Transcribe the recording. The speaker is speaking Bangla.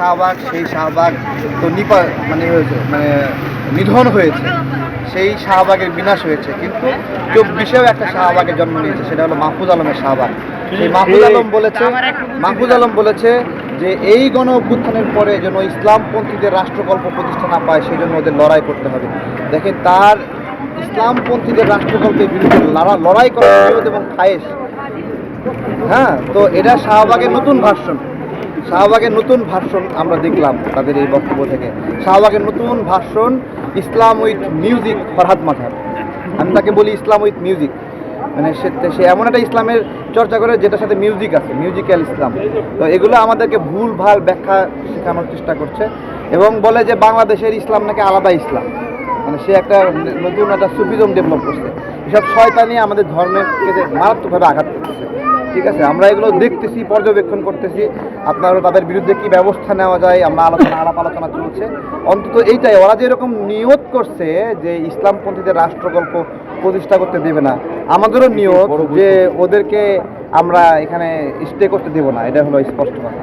শাহবাগ সেই শাহবাগ তো নিপা মানে হয়েছে মানে নিধন হয়েছে। সেই শাহবাগের বিনাশ হয়েছে। কিন্তু চব্বিশেও একটা শাহবাগের জন্ম নিয়েছে সেটা হলো মাহফুজ আলমের শাহবাগ। সেই মাহফুজ আলম বলেছে মাহফুজ আলম বলেছে যে এই গণ অভ্যুত্থানের পরে যেন ইসলামপন্থীদের রাষ্ট্রকল্প প্রতিষ্ঠা না পায় সেই জন্য ওদের লড়াই করতে হবে। দেখেন তার ইসলামপন্থীদের রাষ্ট্রকল্পের বিরুদ্ধে লড়াই করার এবং খায়েশ হ্যাঁ তো এটা শাহবাগের নতুন ভার্সন। শাহবাগের নতুন ভার্সন আমরা দেখলাম তাদের এই বক্তব্য থেকে। শাহবাগের নতুন version Islam with music Farhad মাথার। আমি তাকে বলি ইসলাম উইথ মিউজিক। মানে সে সে এমন একটা ইসলামের চর্চা করে যেটার সাথে মিউজিক আছে, মিউজিক্যাল ইসলাম। তো এগুলো আমাদেরকে ভুল, ভালো ব্যাখ্যা শেখানোর চেষ্টা করছে এবং বলে যে বাংলাদেশের ইসলাম নাকি আলাদা ইসলাম। মানে সে একটা নতুন একটা সুফিজম ডেভেলপ করছে। এসব শয়তানি আমাদের ধর্মের মারাত্মকভাবে আঘাত করতেছে। ঠিক আছে আমরা এগুলো দেখতেছি পর্যবেক্ষণ করতেছি। আপনারা তাদের বিরুদ্ধে কি ব্যবস্থা নেওয়া যায় আমরা আলোচনা আলাপ আলোচনা চলছে। অন্তত এইটাই ওরা যে এরকম নিয়ত করছে যে ইসলামপন্থীদের রাষ্ট্রকল্প প্রতিষ্ঠা করতে দেবে না আমাদেরও নিয়ত যে ওদেরকে আমরা এখানে স্টে করতে দেব না এটা হলো স্পষ্ট কথা।